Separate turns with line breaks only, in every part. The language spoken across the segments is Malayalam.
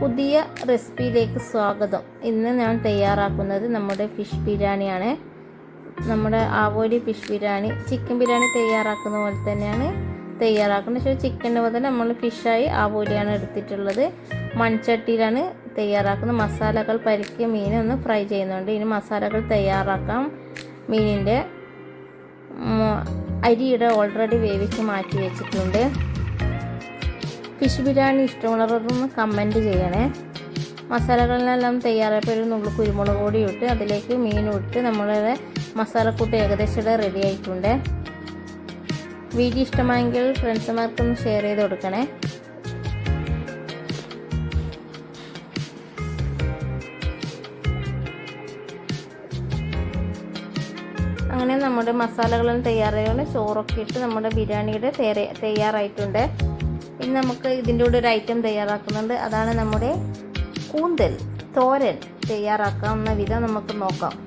പുതിയ റെസിപ്പിയിലേക്ക് സ്വാഗതം. ഇന്ന് ഞാൻ തയ്യാറാക്കുന്നത് നമ്മുടെ ഫിഷ് ബിരിയാണിയാണ്. നമ്മുടെ ആവോലി ഫിഷ് ബിരിയാണി ചിക്കൻ ബിരിയാണി തയ്യാറാക്കുന്ന പോലെ തന്നെയാണ് തയ്യാറാക്കുന്നത്. പക്ഷേ ചിക്കന്റെ പോലെ നമ്മൾ ഫിഷായി ആവോലിയാണ് എടുത്തിട്ടുള്ളത്. മൺചട്ടിയിലാണ് തയ്യാറാക്കുന്നത്. മസാലകൾ പരിക്കിയ മീൻ ഒന്ന് ഫ്രൈ ചെയ്യുന്നുണ്ട്. ഇനി മസാലകൾ തയ്യാറാക്കാം. മീനിന്റെ അരിയുടെ ഓൾറെഡി വേവിച്ച് മാറ്റി വെച്ചിട്ടുണ്ട്. ഫിഷ് ബിരിയാണി ഇഷ്ടമുള്ളവരൊന്ന് കമന്റ് ചെയ്യണേ. മസാലകളിലെല്ലാം തയ്യാറായപ്പോൾ ഒരു നുള്ളു കുരുമുളക് പൊടി ഇട്ട് അതിലേക്ക് മീനും ഇട്ട് നമ്മളുടെ മസാലക്കൂട്ട് ഏകദേശം ഇവിടെ റെഡി ആയിട്ടുണ്ട്. വീഡിയോ ഇഷ്ടമായെങ്കിൽ ഫ്രണ്ട്സുമാർക്കൊന്ന് ഷെയർ ചെയ്ത് കൊടുക്കണേ. അങ്ങനെ നമ്മുടെ മസാലകളും തയ്യാറായാണ് ചോറൊക്കെ ഇട്ട് നമ്മുടെ ബിരിയാണിയുടെ തയ്യാറ- തയ്യാറായിട്ടുണ്ട്. ഇനി നമുക്ക് ഇതിന്റെ കൂടെ ഒരു ഐറ്റം തയ്യാറാക്കുന്നുണ്ട്. അതാണ് നമ്മുടെ കൂന്തൽ തോരൻ തയ്യാറാക്കാവുന്ന വിധം നമുക്ക് നോക്കാം.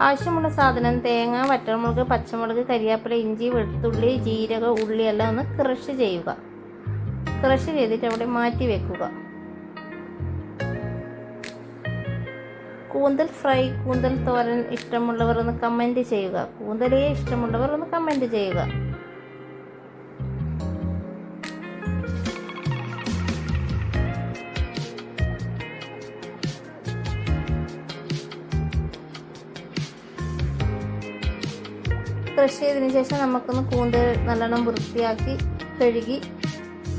ആവശ്യമുള്ള സാധനം തേങ്ങ വറ്റൽമുളക് പച്ചമുളക് കരിയാപ്പില ഇഞ്ചി വെളുത്തുള്ളി ജീരക ഉള്ളി എല്ലാം ഒന്ന് ക്രഷ് ചെയ്യുക. ക്രഷ് ചെയ്തിട്ട് അവിടെ മാറ്റി വെക്കുക. കൂന്തൽ ഫ്രൈ കൂന്തൽ തോരൻ ഇഷ്ടമുള്ളവർ ഒന്ന് കമന്റ് ചെയ്യുക. കൂന്തലേ ഇഷ്ടമുള്ളവർ ഒന്ന് കമന്റ് ചെയ്യുക. ക്രഷ് ചെയ്തതിന് ശേഷം നമുക്കൊന്ന് കൂന്തൽ നല്ലോണം വൃത്തിയാക്കി കഴുകി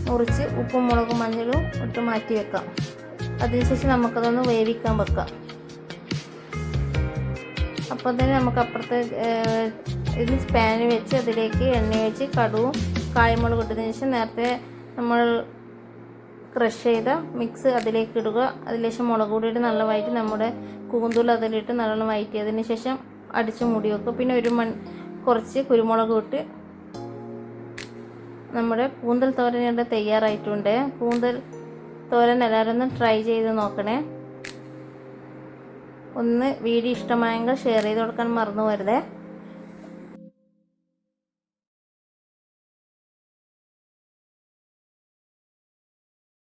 മുറിച്ച് ഉപ്പും മുളകും മഞ്ഞളും ഇട്ട് മാറ്റി വെക്കാം. അതിനുശേഷം നമുക്കതൊന്ന് വേവിക്കാൻ വെക്കാം. അപ്പോൾ തന്നെ നമുക്ക് അപ്പുറത്തെ ഇത് സ്പാനിൽ വെച്ച് അതിലേക്ക് എണ്ണ വെച്ച് കടുവും കായ്മുളക് ഇട്ടതിന് ശേഷം നേരത്തെ നമ്മൾ ക്രഷ് ചെയ്ത മിക്സ് അതിലേക്ക് ഇടുക. അതിലേശം മുളക് പൊടി ഇട്ട് നല്ല വഴറ്റി നമ്മുടെ കൂന്തൂൽ അതിലിട്ട് നല്ലോണം വഴറ്റിയതിന് ശേഷം അടിച്ച് മൂടി വെക്കുക. പിന്നെ ഒരു മൺ കുറച്ച് കുരുമുളക് ഇട്ട് നമ്മുടെ കൂന്തൽ തോരൻ ഇവിടെ തയ്യാറായിട്ടുണ്ട്. കൂന്തൽ തോരൻ എല്ലാവരും ഒന്ന് ട്രൈ ചെയ്ത് നോക്കണേ. ഒന്ന് വീഡിയോ ഇഷ്ടമായെങ്കിൽ ഷെയർ ചെയ്ത് കൊടുക്കാൻ മറന്നു പോരുതേ.